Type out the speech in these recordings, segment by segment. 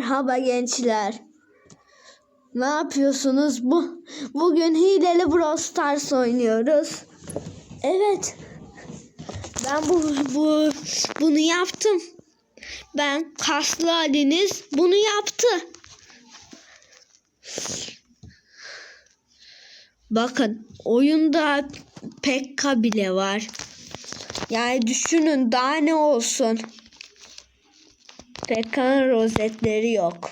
Merhaba gençler. Ne yapıyorsunuz? Bu bugün hileli Brawl Stars oynuyoruz. Evet. Ben bu, bu bunu yaptım. Ben kaslı haliniz bunu yaptı. Bakın oyunda Pekka bile var. Yani düşünün daha ne olsun. Pekka'nın rozetleri yok.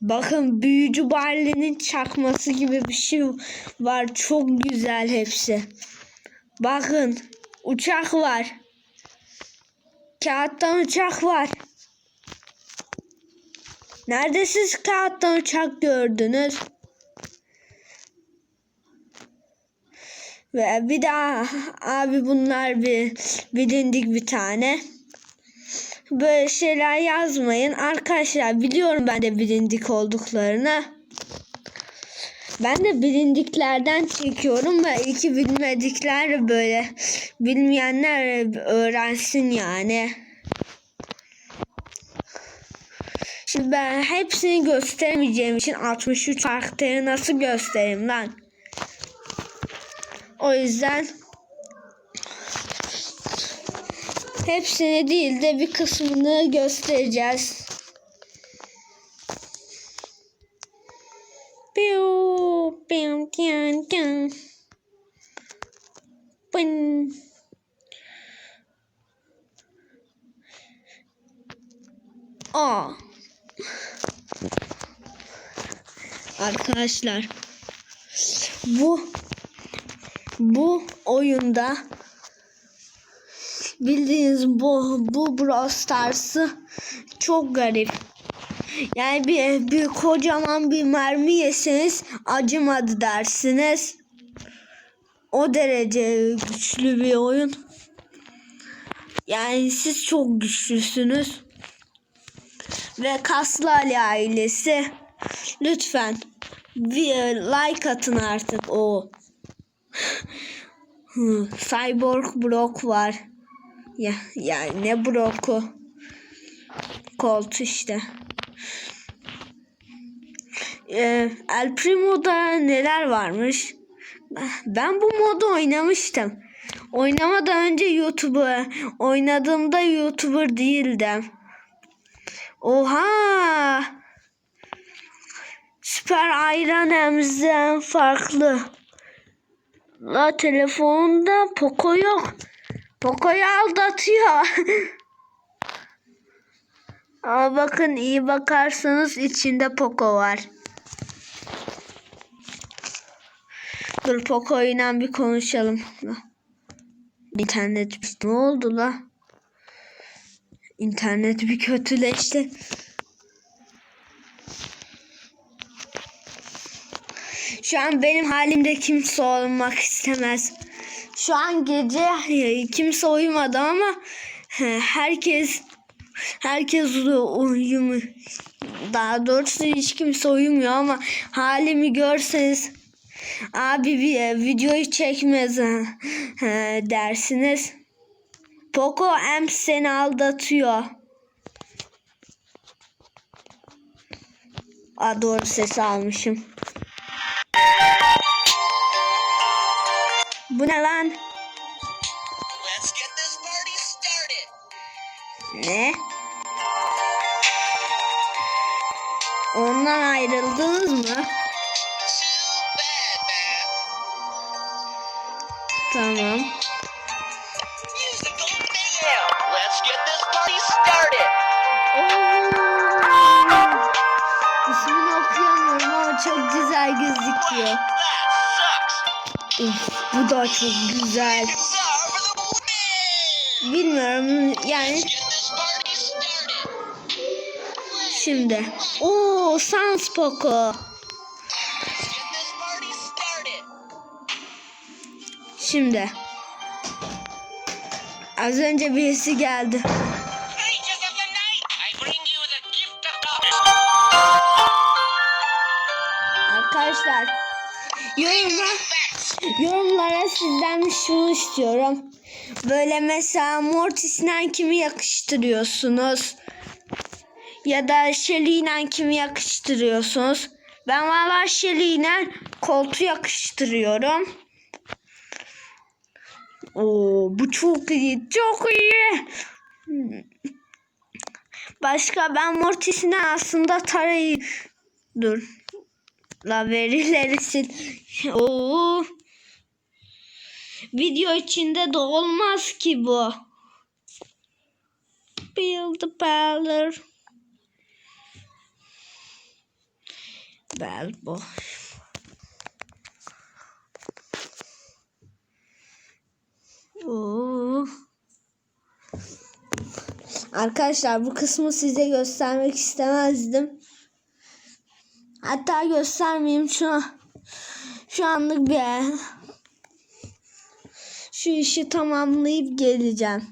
Bakın büyücü Barley'nin çakması gibi bir şey var. Çok güzel hepsi. Bakın uçak var. Kağıttan uçak var. Nerede siz kağıttan uçak gördünüz? Ve bir daha abi bunlar bir bilindik bir tane. Böyle şeyler yazmayın. Arkadaşlar biliyorum ben de bilindik olduklarını. Ben de bilindiklerden çekiyorum ve iki bilmedikler böyle bilmeyenler öğrensin yani. Şimdi ben hepsini gösteremeyeceğim için 63 karakteri nasıl göstereyim lan? O yüzden hepsini değil de bir kısmını göstereceğiz. Piu, piu, tian, tian. Pın. Aa. Arkadaşlar bu bu oyunda bildiğiniz bu bu Brawl Stars'ı çok garip. Yani bir, bir kocaman bir mermi yeseniz acımadı dersiniz. O derece güçlü bir oyun. Yani siz çok güçlüsünüz. Ve Kaslı Ali ailesi lütfen bir like atın artık o. Cyborg Brock var. Ya, ya ne Brock'u? Colt işte. Ee, El Primo'da neler varmış? Ben bu modu oynamıştım. Oynamadan önce YouTuber, oynadığımda YouTuber değildim. Oha! Süper Ayran Emzen farklı. La telefonda Poco yok. Poco'yu aldatıyor. Ama bakın iyi bakarsanız içinde Poco var. Dur Poco ile bir konuşalım. İnternet ne oldu la? İnternet bir kötüleşti. Şu an benim halimde kimse olmak istemez. Şu an gece kimse uyumadı ama herkes herkes uyumuyor. Daha doğrusu hiç kimse uyumuyor ama halimi görseniz abi bir videoyu çekmez dersiniz. Poco M seni aldatıyor. Aa, doğru ses almışım. Bu ne lan? Ne? Ondan ayrıldınız mı? Tamam. İsmini okuyamıyorum ama çok güzel gözüküyor. Uf, bu da çok güzel. Bilmiyorum yani şimdi. Oo, Sans Poco. Şimdi. Az önce birisi geldi. Arkadaşlar yorumlar, yorumlara sizden şunu istiyorum. Böyle mesela Mortis'den kimi yakıştırıyorsunuz? Ya da Shelly'yle kimi yakıştırıyorsunuz? Ben valla Shelly'yle koltuğu yakıştırıyorum. Oo, bu çok iyi. Çok iyi. Başka ben Mortis'ine aslında tarayı dur. La verileri sil. Oo. Video içinde de olmaz ki bu. Build the parlor. Bel bu. Oo. Arkadaşlar bu kısmı size göstermek istemezdim. Hatta göstermeyeyim şu an. Şu anlık bir şu işi tamamlayıp geleceğim.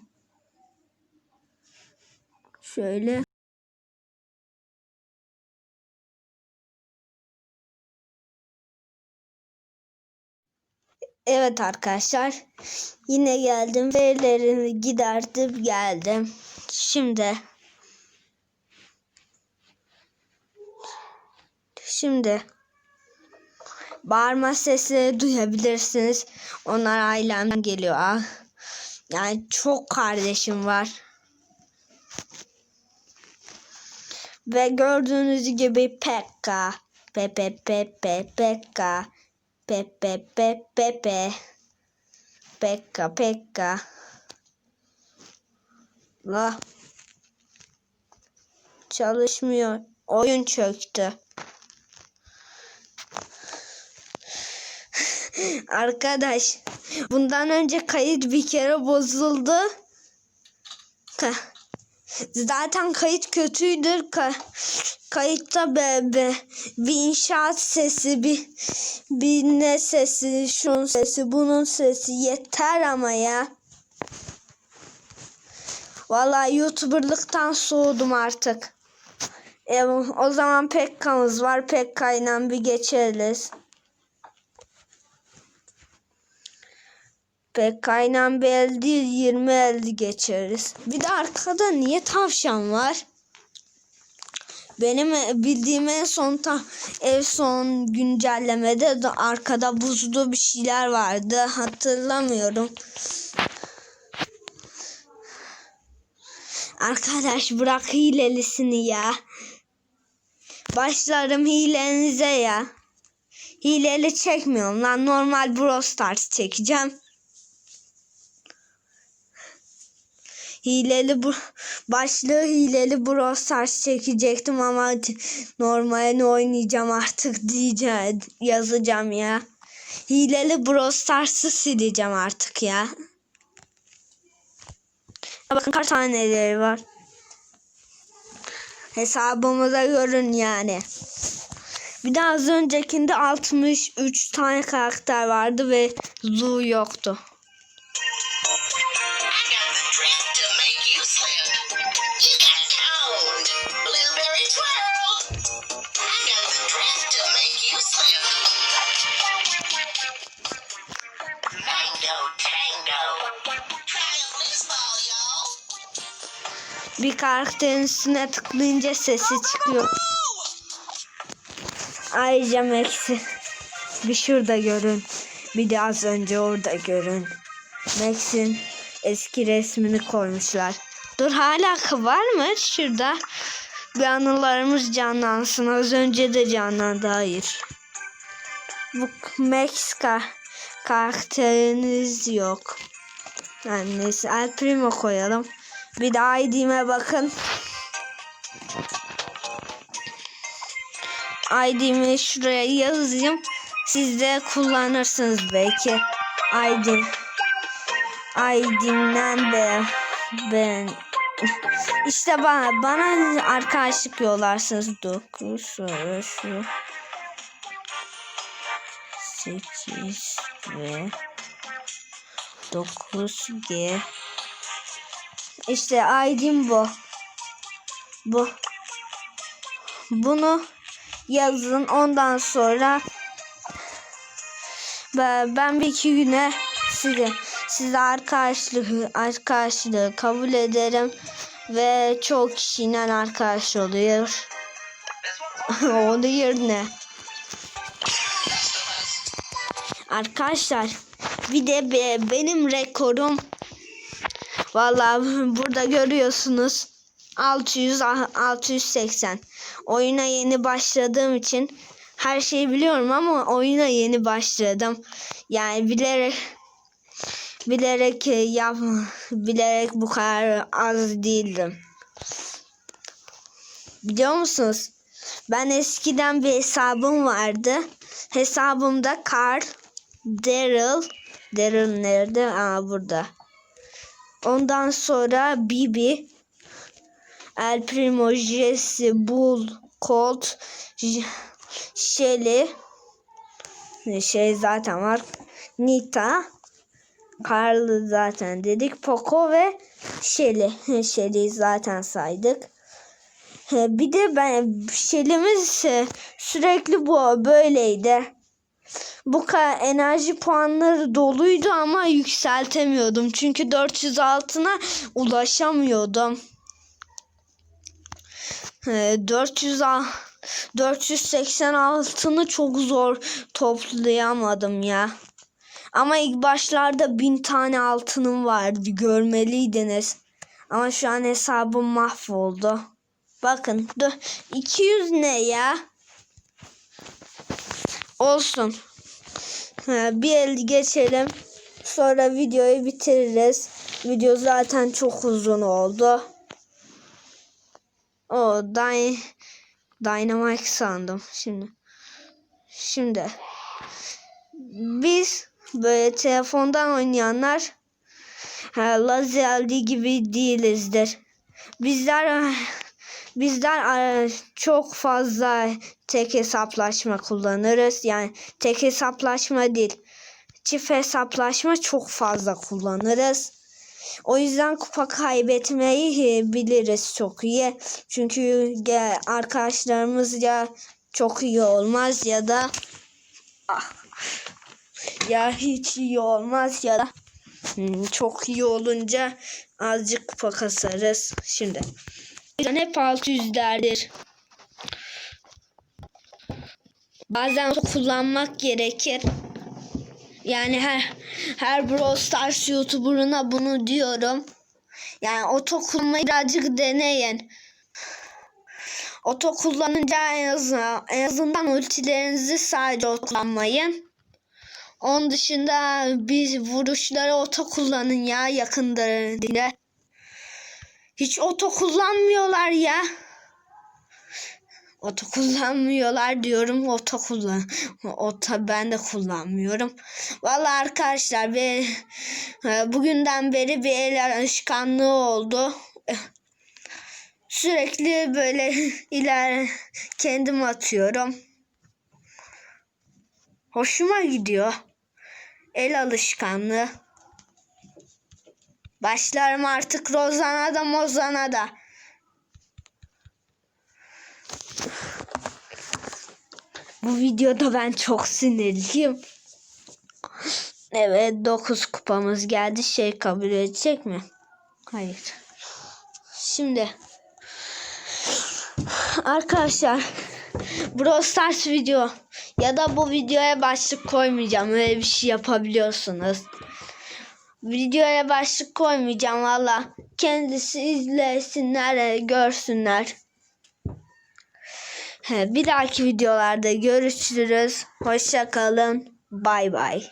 Şöyle. Evet arkadaşlar. Yine geldim. Verilerini giderdim geldim. Şimdi. Şimdi. Bağırma sesleri duyabilirsiniz. Onlar ailemden geliyor. Ah. Yani çok kardeşim var. Ve gördüğünüz gibi Pekka. Pepe pepe Pekka. Pepe pepe pepe. Pekka Pekka. La. Çalışmıyor. Oyun çöktü. Arkadaş bundan önce kayıt bir kere bozuldu. Zaten kayıt kötüydür. Ka kayıtta be, be, bir inşaat sesi, bir, bir ne sesi, şunun sesi, bunun sesi yeter ama ya. Vallahi YouTuber'lıktan soğudum artık. E, o zaman Pekka'mız var. Pekka'yla bir geçeriz. Pekka'yla bir el değil 20 el geçeriz. Bir de arkada niye tavşan var? Benim bildiğim en son ta, en son güncellemede de arkada buzlu bir şeyler vardı. Hatırlamıyorum. Arkadaş bırak hilelisini ya. Başlarım hilenize ya. Hileli çekmiyorum lan. Normal Brawl Stars çekeceğim. Hileli bu başlığı hileli Brawl Stars çekecektim ama normalini oynayacağım artık diyeceğim yazacağım ya. Hileli Brawl Stars'ı sileceğim artık ya. Bakın kaç taneleri var. Hesabımıza görün yani. Bir de az öncekinde 63 tane karakter vardı ve Zu yoktu. Bir karakterin üstüne tıklayınca sesi çıkıyor. Ayrıca Max'i bir şurada görün. Bir de az önce orada görün. Max'in eski resmini koymuşlar. Dur hala var mı şurada? Bir anılarımız canlansın. Az önce de canlandı. Hayır. Bu Max ka karakteriniz yok. Yani neyse El Primo koyalım. Bir de ID'me bakın. ID'mi şuraya yazayım. Siz de kullanırsınız belki. ID. ID'mden de ben işte bana bana arkadaşlık yollarsınız 9 sonra şu 8 ve 9G işte ID'm bu. Bu. Bunu yazın ondan sonra ben bir iki güne size size arkadaşlığı arkadaşlığı kabul ederim ve çok kişiyle arkadaş oluyor. oluyor ne? Arkadaşlar bir de be- benim rekorum Vallahi burada görüyorsunuz 600 680. Oyuna yeni başladığım için her şeyi biliyorum ama oyuna yeni başladım. Yani bilerek bilerek e, yap bilerek bu kadar az değildim. Biliyor musunuz? Ben eskiden bir hesabım vardı. Hesabımda Carl, Daryl, Daryl nerede? Aa burada. Ondan sonra Bibi, El Primo, Jesse, Bull, Colt, J- Shelly, şey zaten var. Nita, Carl zaten dedik. Poco ve Shelly. Shelly'yi zaten saydık. Bir de ben Shelly'miz e, sürekli bu böyleydi. Bu kadar enerji puanları doluydu ama yükseltemiyordum. Çünkü 400 altına ulaşamıyordum. Ee, 400 al- 480 altını çok zor toplayamadım ya. Ama ilk başlarda 1000 tane altınım vardı. Görmeliydiniz. Ama şu an hesabım mahvoldu. Bakın dö- 200 ne ya? Olsun. Ha, bir el geçelim. Sonra videoyu bitiririz. Video zaten çok uzun oldu. O Dy Dynamite sandım şimdi. Şimdi biz böyle telefondan oynayanlar ha, Lazeldi gibi değilizdir. Bizler bizler çok fazla tek hesaplaşma kullanırız. Yani tek hesaplaşma değil. Çift hesaplaşma çok fazla kullanırız. O yüzden kupa kaybetmeyi biliriz çok iyi. Çünkü arkadaşlarımız ya çok iyi olmaz ya da ah, ya hiç iyi olmaz ya da çok iyi olunca azıcık kupa kasarız. Şimdi Bizden hep 600'lerdir. Bazen kullanmak gerekir. Yani her her Brawl Stars YouTuber'ına bunu diyorum. Yani oto kullanmayı birazcık deneyin. Oto kullanınca en azından, en azından ultilerinizi sadece kullanmayın. Onun dışında biz vuruşları oto kullanın ya yakınlarında. Hiç oto kullanmıyorlar ya. Oto kullanmıyorlar diyorum. Oto kullan. Oto ben de kullanmıyorum. Vallahi arkadaşlar ve e, bugünden beri bir el alışkanlığı oldu. Sürekli böyle iler kendim atıyorum. Hoşuma gidiyor. El alışkanlığı. Başlarım artık Rozan'a da Mozan'a da. Bu videoda ben çok sinirliyim. Evet 9 kupamız geldi. Şey kabul edecek mi? Hayır. Şimdi arkadaşlar Brawl Stars video ya da bu videoya başlık koymayacağım. Öyle bir şey yapabiliyorsunuz. Videoya başlık koymayacağım valla. Kendisi izlesinler, görsünler. He, Bir dahaki videolarda görüşürüz. Hoşça kalın. Bay bay.